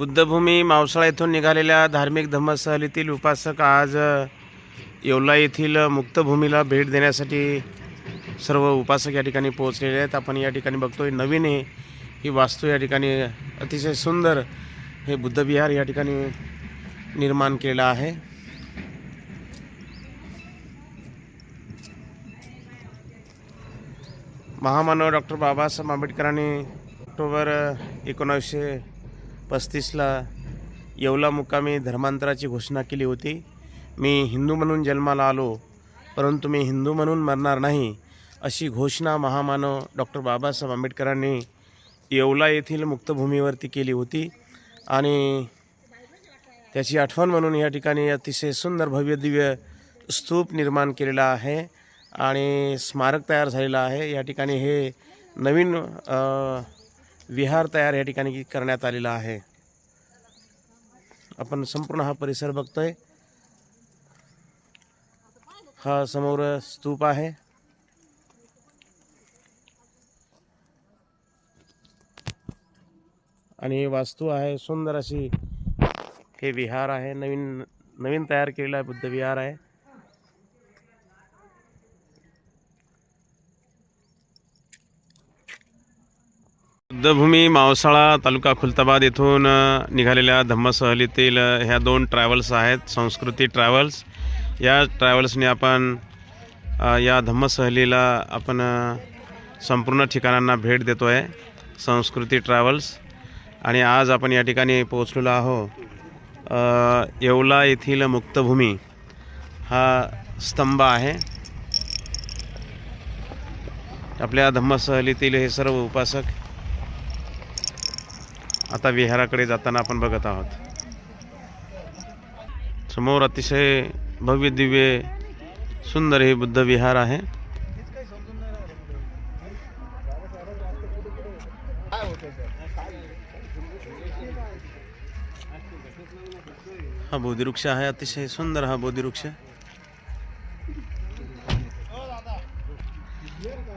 बुद्धभूमी मावसाळा येथून निघालेल्या धार्मिक धम्मसहलीतील उपासक आज येवला येथील मुक्तभूमीला भेट देण्यासाठी सर्व उपासक या ठिकाणी पोहोचलेले आहेत. आपण या ठिकाणी बघतोय नवीन हे ही वास्तू या ठिकाणी अतिशय सुंदर हे बुद्धविहार या ठिकाणी निर्माण केलं आहे. महामानव डॉक्टर बाबासाहेब आंबेडकरांनी ऑक्टोबर एकोणावीसशे पस्तीसला येवला मुक्कामी धर्मांतराची घोषणा केली होती. मी हिंदू म्हणून जन्माला आलो परंतु मी हिंदू म्हणून मरणार नाही अशी घोषणा महामानव डॉक्टर बाबासाहेब आंबेडकरांनी येवला येथील मुक्तभूमीवरती केली होती. आणि त्याची आठवण म्हणून या ठिकाणी अतिशय सुंदर भव्य दिव्य स्तूप निर्माण केलेला आहे आणि स्मारक तयार झालेलं आहे. या ठिकाणी हे नवीन विहार तयार या ठिकाणी करण्यात आलेला आहे. आपण संपूर्ण हा परिसर बघतोय. हा समोर स्तूप आहे. आणि वास्तू आहे सुंदर अशी हे विहार आहे. नवीन नवीन तयार केलेला आहे बुद्ध विहार आहे. युद्धभूमी मावसाळा तालुका खुलताबाद येथून निघालेल्या धम्मसहलीतील ह्या दोन ट्रॅव्हल्स आहेत संस्कृती ट्रॅव्हल्स. या ट्रॅव्हल्सने आपण या धम्मसहलीला आपण संपूर्ण ठिकाणांना भेट देतो आहे संस्कृती ट्रॅव्हल्स. आणि आज आपण या ठिकाणी पोहोचलेलो आहो येवला येथील मुक्तभूमी हा स्तंभ आहे. आपल्या धम्मसहलीतील हे सर्व उपासक आता विहाराकडे जाताना आपण बघत आहोत. समोर अतिशय भव्य दिव्य सुंदर हे बुद्ध विहार आहे. हा बोधिवृक्ष आहे अतिशय सुंदर हा बोधिवृक्ष.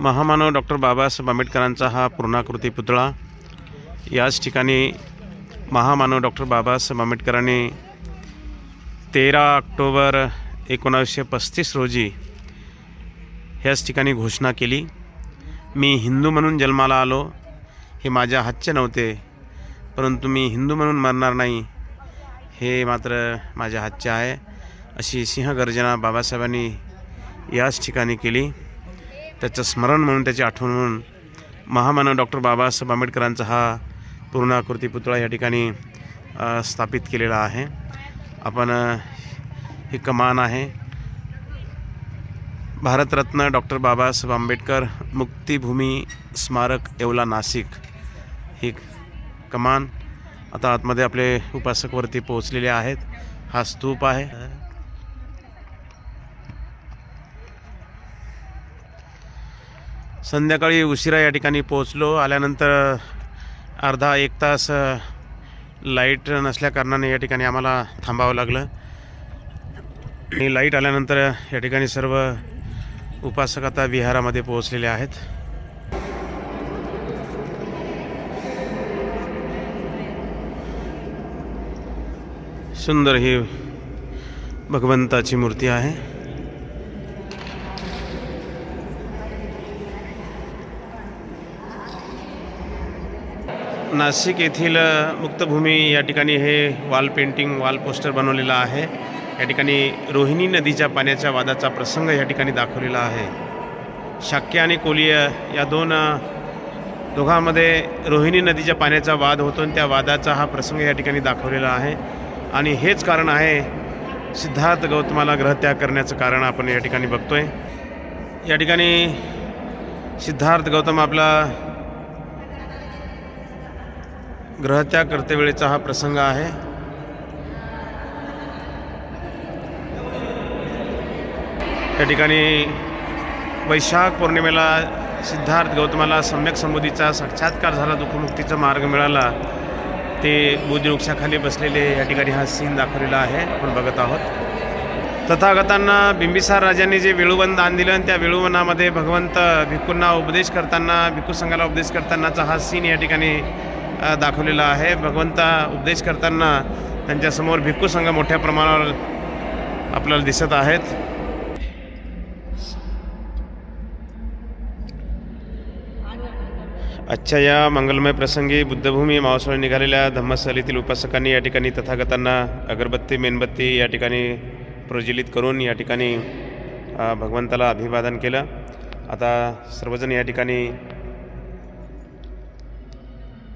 महामानव डॉक्टर बाबासाहेब आंबेडकरांचा हा पूर्णाकृती पुतळा. याच ठिकाणी महामानव डॉक्टर बाबासाहेब आंबेडकरांनी तेरा ऑक्टोबर एकोणावीसशे पस्तीस रोजी ह्याच ठिकाणी घोषणा केली मी हिंदू म्हणून जन्माला आलो हे माझ्या हातचे नव्हते परंतु मी हिंदू म्हणून मरणार नाही हे मात्र माझ्या हातचे आहे अशी सिंहगर्जना बाबासाहेबांनी याच ठिकाणी केली. त्याचं स्मरण म्हणून त्याची आठवण म्हणून महामानव डॉक्टर बाबासाहेब आंबेडकरांचा हा पूर्णाकृती पुतळा या ठिकाणी स्थापित केलेला आहे. आपण ही कमान आहे. भारतरत्न डॉक्टर बाबासाहेब आंबेडकर मुक्तिभूमी स्मारक येवला नाशिक. ही कमान आता आतमध्ये आपले उपासकवरती पोहोचलेले आहेत. हा स्तूप आहे. संध्याकाळी उशिरा या ठिकाणी पोहोचलो. आल्यानंतर अर्धा एक तास लाइट नसल्याकारणाने या ठिकाणी आम्हाला थांबावं लागलं. आणि लाइट आल्यानंतर या ठिकाणी सर्व उपासक आता विहारामध्ये पोहोचलेले आहेत. सुंदर ही भगवंताची मूर्ती आहे. नाशिक येथील मुक्तभूमी या ठिकाणी हे वॉल पेंटिंग वॉल पोस्टर बनवलेलं आहे. या ठिकाणी रोहिणी नदीच्या पाण्याच्या वादाचा प्रसंग या ठिकाणी दाखवलेला आहे. शाक्य आणि कोलीय या दोन दोघांमध्ये रोहिणी नदीच्या पाण्याचा वाद होतो आणि त्या वादाचा हा प्रसंग या ठिकाणी दाखवलेला आहे. आणि हेच कारण आहे सिद्धार्थ गौतमाला ग्रहत्याग करण्याचं कारण आपण या ठिकाणी बघतो आहे या ठिकाणी सिद्धार्थ गौतम आपला ग्रहत्याग करतेवेळेचा हा प्रसंग आहे. या ठिकाणी वैशाख पौर्णिमेला सिद्धार्थ गौतमाला सम्यक संबोधीचा साक्षात्कार झाला दुःखमुक्तीचा मार्ग मिळाला. ते बोधिवृक्षाखाली बसलेले या ठिकाणी हा सीन दाखवलेला आहे. आपण बघत आहोत. तथागतांना बिंबिसार राजांनी जे वेळूवन दान दिलं आणि त्या वेळूवनामध्ये भगवंत भिक्खूंना उपदेश करताना भिक्खू संघाला उपदेश करतानाचा हा सीन या ठिकाणी दाखवलेला आहे. भगवंता उपदेश करताना त्यांच्यासमोर भिक्खू संघ मोठ्या प्रमाणावर आपल्याला दिसत आहेत. आजच्या या मंगलमय प्रसंगी बुद्धभूमी मावसाळी निघालेल्या धम्मस्थलीतील उपासकांनी या ठिकाणी तथागतांना अगरबत्ती मेणबत्ती या ठिकाणी प्रज्वलित करून या ठिकाणी भगवंताला अभिवादन केलं. आता सर्वजण या ठिकाणी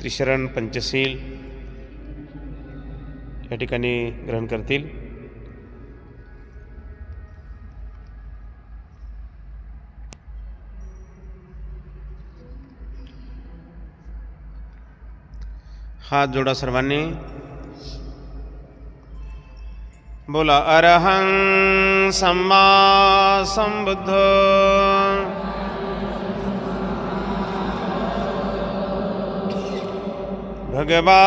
त्रिशरण पंचशील या ठिकाणी ग्रहण करतील. हात जोडा सर्वांनी. बोला अरहं सम्मा संबुद्ध। भगवा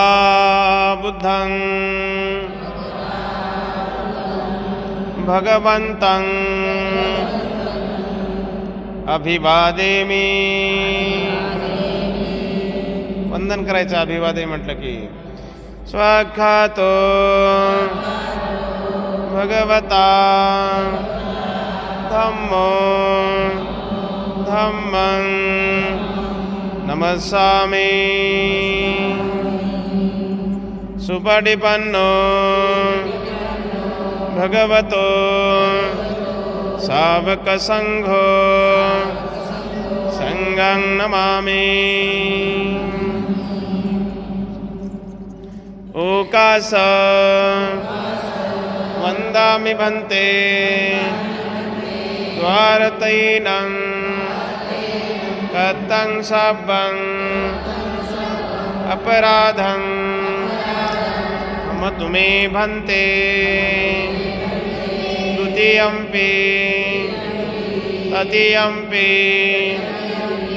बुद्धं भगवन्तं। अभिवादेमी। वंदन करायचं अभिवादन म्हटलं की स्वाखातो भगवता। धम्मो धम्मं। नमस्सामि सुपटिपन्नो भगवतो। सावकसङ्घो। सङ्गं नमामि। ओकास। वन्दामि भन्ते। द्वारतैनं। कथं शापम् अपराधं मम भन्ते। द्वितीयम्पि तृतीयम्पि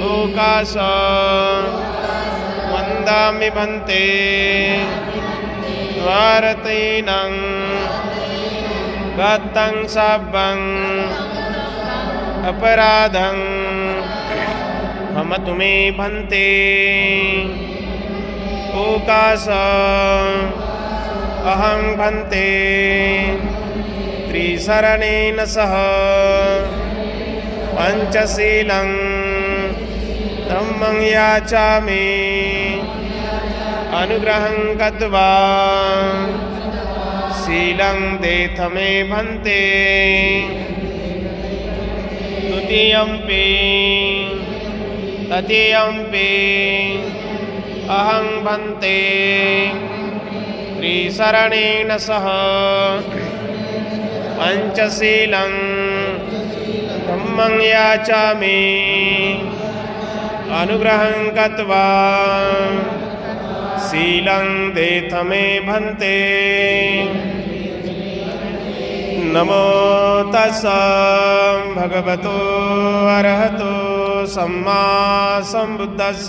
ओकाश। वन्दामि भन्ते। द्वारतीनं गतं शापम् अपराधं। मम तु मे भन्ते। ओकाश। अहं भन्ते। त्रिशरणेन सह पञ्चशीलं धम्मं याचामि अनुग्रहं गत्वा शीलं देथ मे भन्ते द्वितीयम्पि पे। अहं भन्ते। त्रिशरणेन सह। पञ्चशीलं धम्मं याचामि अनुग्रहं गत्वा शीलं देथ मे भन्ते। नमो तस्स भगवतो अर्हतो सम्मा सम्बुद्धस्स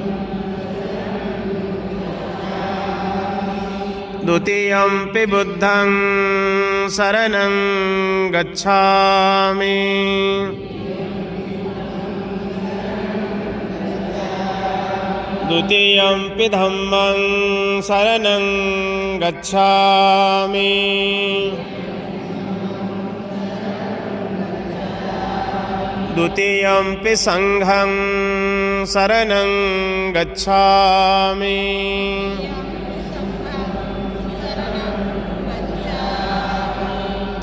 द्वितीयं पिबुद्धं शरणं गच्छामि। द्वितीयंपि धर्मं शरणं गच्छामि। द्वितीयंपि सङ्घं शरणं गच्छामि।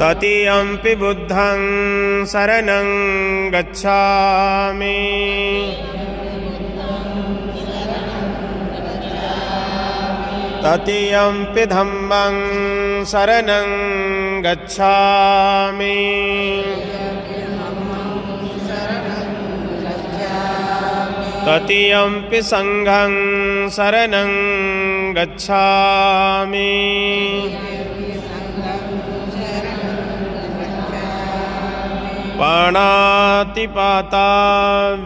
ततीयम्पि बुद्धं शरणं गच्छामि। ततीयम्पि धम्मं शरणं गच्छामि। ततीयम्पि सङ्घं शरणं गच्छामि පනාතිපාතා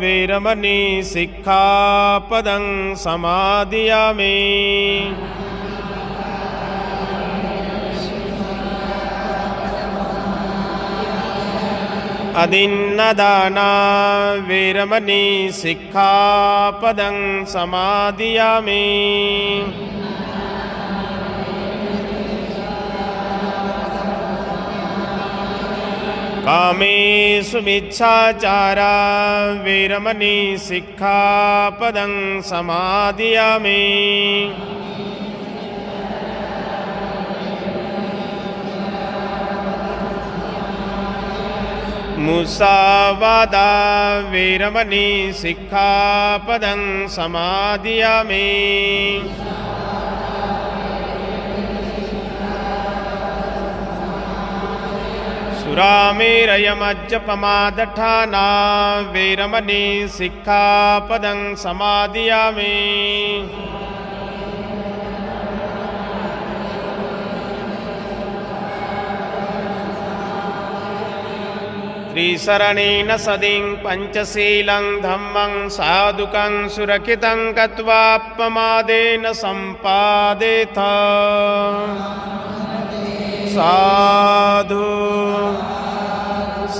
වේරමණී සික්ඛාපදං සමාදියාමි අදින්නදානා වේරමණී සික්ඛාපදං සමාදියාමි मि सुमिच्छाचारा शिक्षापदं समादयामि। मुसावादा वीरमणि शिक्षापदं समादयामि। සුරාමේරයමජ්ජපමාදඨානා වේරමණී සික්ඛාපදං සමාදියාමි ත්‍රිසරණේන සදින් පංචශීලං ධම්මං සාදුකං සුරකිතං ගତ୍වා අප්පමාදේන සම්පාදේතා සාදු